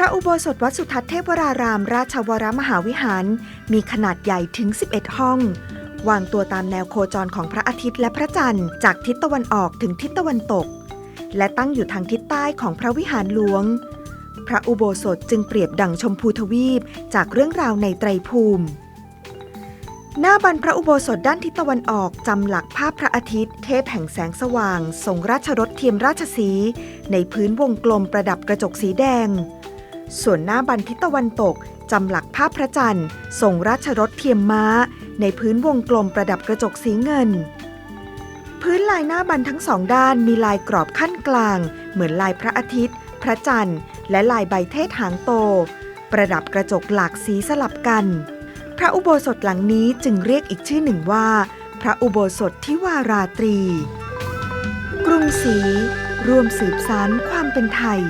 ระอุโบสถวัดสุทัศน์เทพวราราม ราชวรมหาวิหาร มีขนาดใหญ่ถึง 11 ห้อง วางตัวตามแนวโคจรของพระอาทิตย์และพระจันทร์ จากทิศตะวันออกถึงทิศตะวันตก และตั้งอยู่ทางทิศใต้ของพระวิหารหลวง พระอุโบสถจึงเปรียบดั่งชมพูทวีปจากเรื่องราวในไตรภูมิ หน้าบันพระอุโบสถด้านทิศตะวันออกจำหลักภาพพระอาทิตย์ เทพแห่งแสงสว่างทรงราชรถเทียมราชสี ในพื้นวงกลมประดับกระจกสีแดง ส่วนหน้าบันทิศตะวันตกจำหลักภาพพระจันทร์ทรงราชรถเทียมม้า ในพื้นวงกลมประดับกระจกสีเงิน พื้นลายหน้าบันทั้งสองด้านมีลายกรอบขั้นกลาง เหมือนลายพระอาทิตย์ พระจันทร์ และลายใบเทศหางโต ประดับกระจกหลากสีสลับกัน พระอุโบสถหลังนี้จึงเรียกอีกชื่อหนึ่งว่า พระอุโบสถทิวาราตรี กรุงศรีรวมสืบสานความเป็นไทย